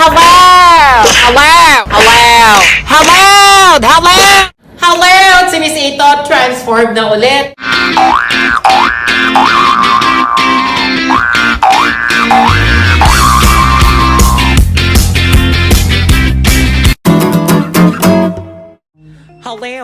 Hello! Hello! Hello! Hello! Hello! Hello! Si Miss Ito, transformed na ulit.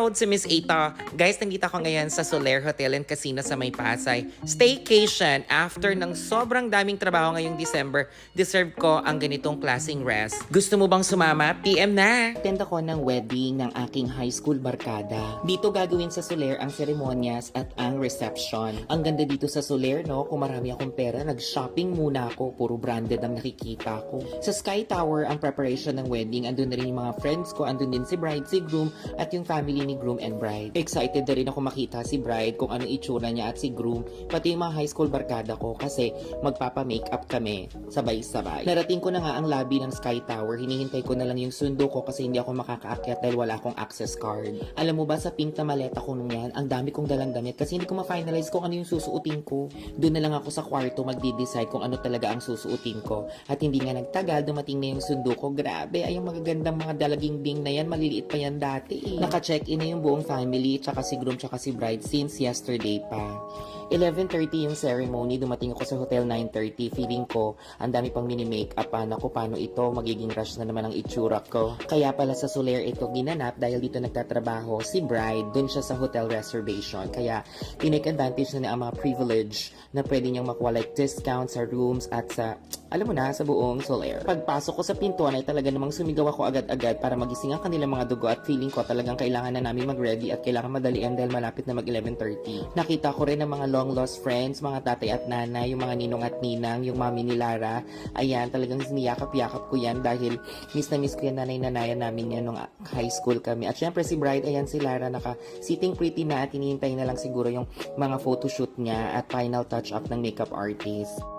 Hello, si Miss Ita. Guys, nandito ako ngayon sa Soler Hotel and Casino sa May Pasay. Staycation after ng sobrang daming trabaho ngayong December. Deserve ko ang ganitong klaseng rest. Gusto mo bang sumama? PM na! Attend ako ng wedding ng aking high school barkada. Dito gagawin sa Soler ang seremonyas at ang reception. Ang ganda dito sa Soler, no? Kung marami akong pera, nag-shopping muna ako. Puro branded ang nakikita ko. Sa Sky Tower, ang preparation ng wedding. Andun na rin yung mga friends ko. Andun din si bride, si groom, at yung family ni groom and bride. Excited na rin ako makita si bride kung anong itsura niya at si groom, pati yung mga high school barkada ko kasi magpapa-makeup kami sabay-sabay. Narating ko na nga ang lobby ng Sky Tower. Hinihintay ko na lang yung sundo ko kasi hindi ako makakaakyat dahil wala akong access card. Alam mo ba sa pink na maleta ko nung yan, ang dami kong dalang damit kasi hindi ko ma-finalize kung ano yung susuotin ko. Doon na lang ako sa kwarto magdi-decide kung ano talaga ang susuotin ko. At hindi nga nagtagal, dumating na yung sundo ko. Grabe, ay yung magagandang mga dalaging bing na yan, maliliit pa yan dati. eh. Naka-check-in na yung buong family, tsaka si groom, tsaka si bride since yesterday pa. 11.30 yung ceremony, dumating ako sa hotel 9.30, feeling ko, ang dami pang mini-makeup, paano ko, paano ito, magiging rush na naman ang itsura ko. Kaya pala sa Soler ito ginanap dahil dito nagtatrabaho si bride, dun siya sa hotel reservation. Kaya, tinake advantage na niya ang mga privilege na pwede niyang makuha like discount sa rooms at sa, alam mo na, sa buong Soler. Pagpasok ko sa pintuan ay talaga namang sumigaw ako agad-agad para magising ang kanilang mga dugo at feeling ko talagang kailangan na namin mag-ready at kailangan madalian dahil malapit na mag 11.30. Nakita ko rin ang mga long lost friends, mga tatay at nanay, yung mga ninong at ninang, yung mami ni Lara. Ayan, talagang siniyakap-yakap ko yan dahil miss na miss ko yan nanay-nanayan namin yan nung high school kami. At syempre si Bride, ayan si Lara naka sitting pretty na at hinihintay na lang siguro yung mga photoshoot niya at final touch-up ng makeup artist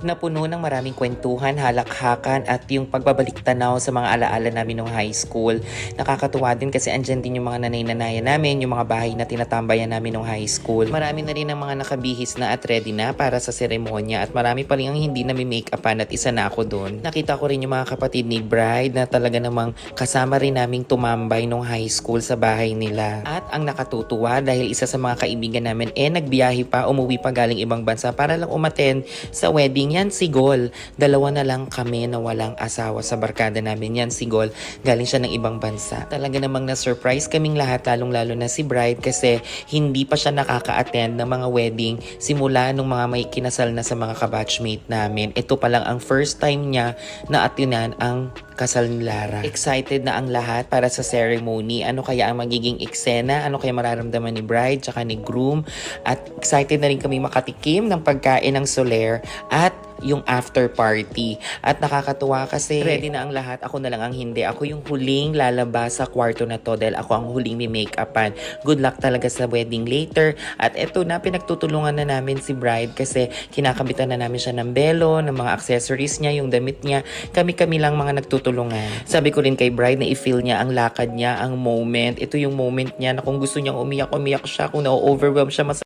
napuno ng maraming kwentuhan, halakhakan at yung pagbabalik tanaw sa mga alaala namin nung high school. Nakakatuwa din kasi andyan din yung mga nanay-nanayan namin, yung mga bahay na tinatambayan namin nung high school. Marami na rin ang mga nakabihis na at ready na para sa seremonya at marami pa rin ang hindi na make-upan at isa na ako doon. Nakita ko rin yung mga kapatid ni Bride na talaga namang kasama rin naming tumambay nung high school sa bahay nila. At ang nakatutuwa dahil isa sa mga kaibigan namin eh nagbiyahe pa, umuwi pa galing ibang bansa para lang umaten sa wedding yan si Gol. Dalawa na lang kami na walang asawa sa barkada namin. Yan si Gol. Galing siya ng ibang bansa. Talaga namang na-surprise kaming lahat, lalong-lalo na si Bride kasi hindi pa siya nakaka-attend ng mga wedding simula nung mga may kinasal na sa mga kabatchmate namin. Ito pa lang ang first time niya na atinan ang kasal ni Lara. Excited na ang lahat para sa ceremony. Ano kaya ang magiging eksena? Ano kaya mararamdaman ni bride tsaka ni groom? At excited na rin kami makatikim ng pagkain ng Soler at yung after party. At nakakatuwa kasi ready na ang lahat. Ako na lang ang hindi. Ako yung huling lalabas sa kwarto na to dahil ako ang huling may make-upan. Good luck talaga sa wedding later. At eto na, pinagtutulungan na namin si bride kasi kinakabitan na namin siya ng belo, ng mga accessories niya, yung damit niya. Kami-kami lang mga nagtutulungan. Sabi ko rin kay bride na i-feel niya ang lakad niya, ang moment. Ito yung moment niya na kung gusto niyang umiyak, umiyak siya. Kung na-overwhelm siya, mas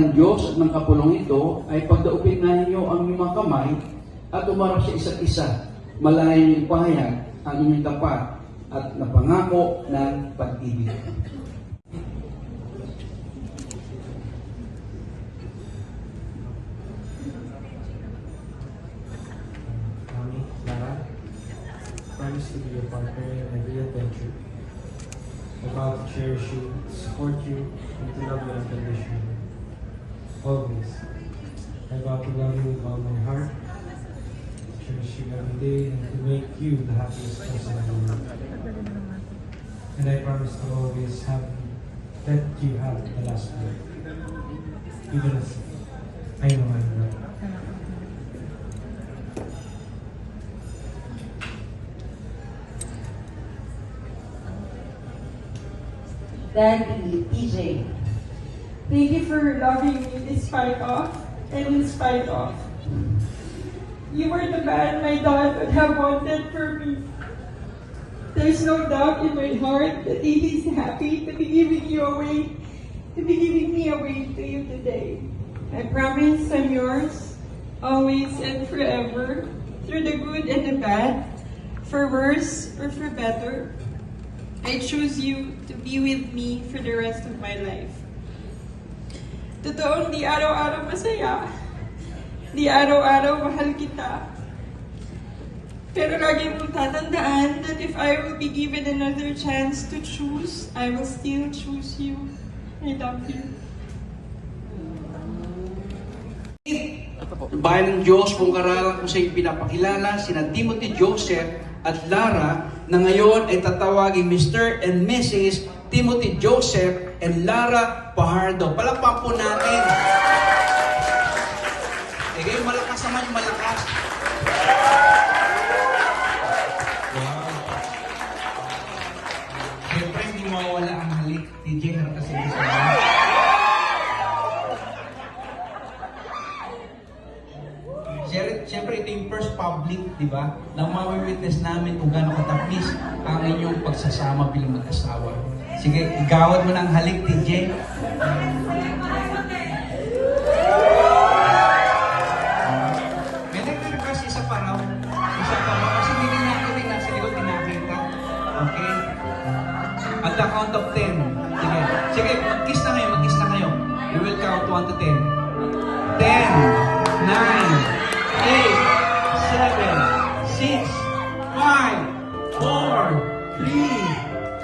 ng Diyos at ng kapulong ito ay pagdaupin na ninyo ang inyong mga kamay at umarap sa isa't isa. Malayan niyong pahayag ang inyong tapat at napangako ng pag-ibig. Promise to be your partner in every adventure. Vow to cherish you, support you, and to love you unconditionally. Always. I vow to love you with all my heart, cherish you every day, and to make you the happiest person in the world. And I promise to always have let you have the last word. Even as I know I'm right. Daddy, PJ. Thank you for loving me despite of and in spite of. You were the man my dad would have wanted for me. There's no doubt in my heart that he is happy to be giving you away, to be giving me away to you today. I promise I'm yours, always and forever, through the good and the bad, for worse or for better. I choose you to be with me for the rest of my life. Totoong di araw-araw masaya. Di araw-araw mahal kita. Pero lagi mong tatandaan that if I will be given another chance to choose, I will still choose you. I love you. Bayan ng Diyos, kung kararan ko sa iyo pinapakilala, sina Timothy Joseph at Lara, na ngayon ay tatawagin Mr. and Mrs. Timothy Joseph and Lara Pahardo. Palakpak po natin. Eh, kayo malakas naman yung malakas. Wow. Siyempre, hindi mawawala ang halik. TJ, harap kasi sa Siyempre, siyempre, ito yung first public, di ba? Na mawawitness namin kung gaano katapis ang inyong pagsasama bilang mag-asawa. Sige, igawad mo ng halik, TJ. May nag-request isa pa raw. Isa pa raw. Kasi hindi na natin nasa likod tinakita. Okay? At count of 10. Sige. Sige, mag-kiss na kayo, mag-kiss na kayo. We will count 1 to 10. 10, 9, 8, 7, 6, 5, 4, 3,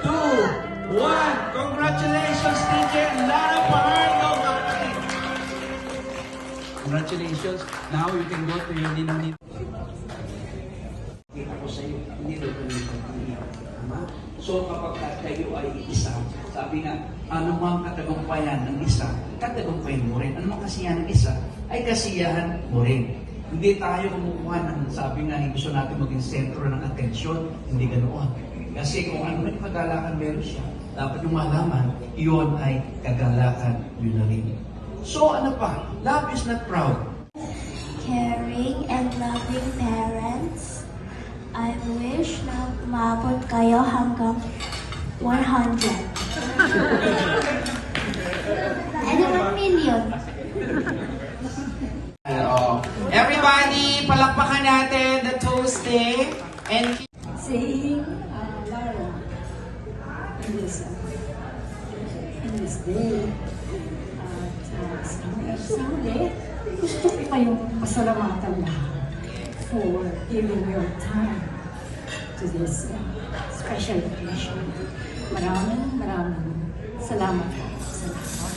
2, 1. Congratulations, and Lara Pahardo, kapatid. Congratulations. Now you can go to your ninong Kita ko sa iyo, hindi rin kami. Tama? So kapag ka kayo ay isa, sabi nga, ano mang katagumpayan ng isa, katagumpayan mo rin. Ano mang kasiyahan ng isa, ay kasiyahan mo rin. Hindi tayo kumukuha ng sabi nga, gusto natin maging sentro ng atensyon. Hindi ganoon. Kasi kung ano yung kagalakan meron siya, dapat yung malaman, iyon ay kagalakan yun na rin. So ano pa? Love is not proud. caring and loving parents, aabot kayo hanggang 100. Ano 1 million? In this day, at uh, sa gusto ko kayong pasalamatan lahat for giving your time to this uh, special occasion. Maraming, maraming salamat po sa lahat.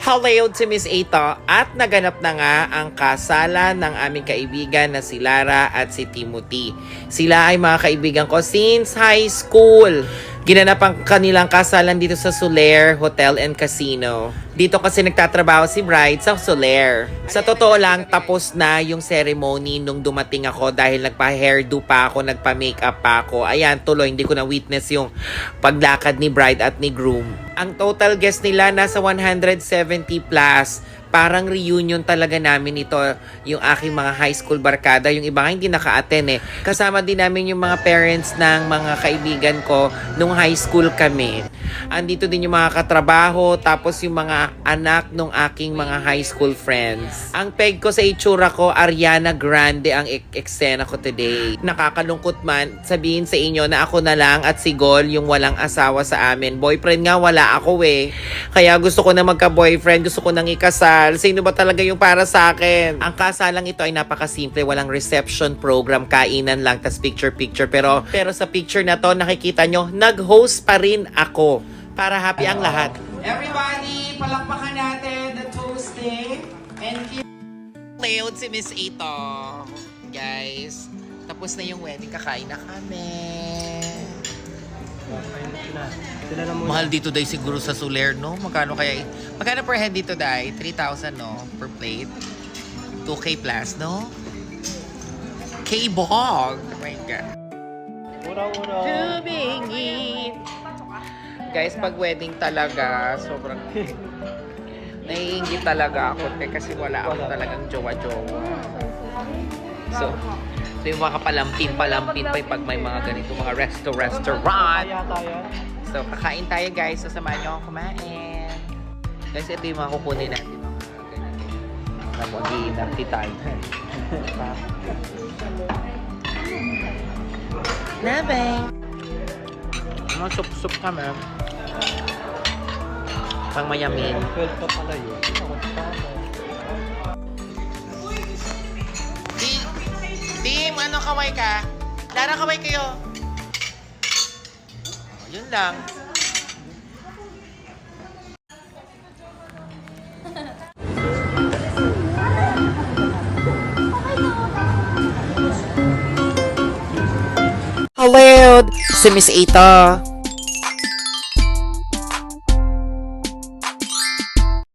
Hello to Miss Ito at naganap na nga ang kasalan ng aming kaibigan na si Lara at si Timothy. Sila ay mga kaibigan ko since high school. Ginanap ang kanilang kasalan dito sa Soler Hotel and Casino. Dito kasi nagtatrabaho si Bride sa Soler. Sa totoo lang, tapos na yung ceremony nung dumating ako dahil nagpa-hairdo pa ako, nagpa-makeup pa ako. Ayan, tuloy, hindi ko na witness yung paglakad ni Bride at ni Groom. Ang total guest nila nasa 170 plus. Parang reunion talaga namin ito, yung aking mga high school barkada. Yung iba nga hindi naka-attend eh. Kasama din namin yung mga parents ng mga kaibigan ko nung high school kami. Andito din yung mga katrabaho, tapos yung mga anak nung aking mga high school friends. Ang peg ko sa itsura ko, Ariana Grande ang ek- eksena ko today. Nakakalungkot man sabihin sa inyo na ako na lang at si Gol yung walang asawa sa amin. Boyfriend nga wala ako eh. Kaya gusto ko na magka-boyfriend, gusto ko nang ikasal. Sino ba talaga yung para sa akin? Ang kasalang ito ay napakasimple, walang reception program, kainan lang, tas picture-picture. Pero, pero sa picture na to, nakikita nyo, nag-host pa rin ako para happy ang lahat. Everybody, palakpakan natin the toasting and Layout si Miss Ito. Guys, tapos na yung wedding, kakain na kami. Mahal dito dahil siguro sa Soler, no? Magkano kaya? Magkano per head dito dahil? 3,000, no? Per plate. 2K plus, no? K-Bog! Oh my God. Ura-ura. Tumingin. Guys, pag wedding talaga, sobrang naiingit talaga ako te, kasi wala ako talagang jowa-jowa. So, so yung mga palampin-palampin pa pag may mga ganito, mga resto-restaurant. So, kakain tayo guys. So, samahan nyo akong kumain. Guys, ito yung mga kukunin natin. Mga ganito. Tapos, mag-iinarti tayo. Nabay! Mga sup-sup kami. Pang mayamin. 12 pa pala yun. Team, ano kaway ka? Lara, kaway kayo. Oh, Yun lang. Hello! Si Miss Ita.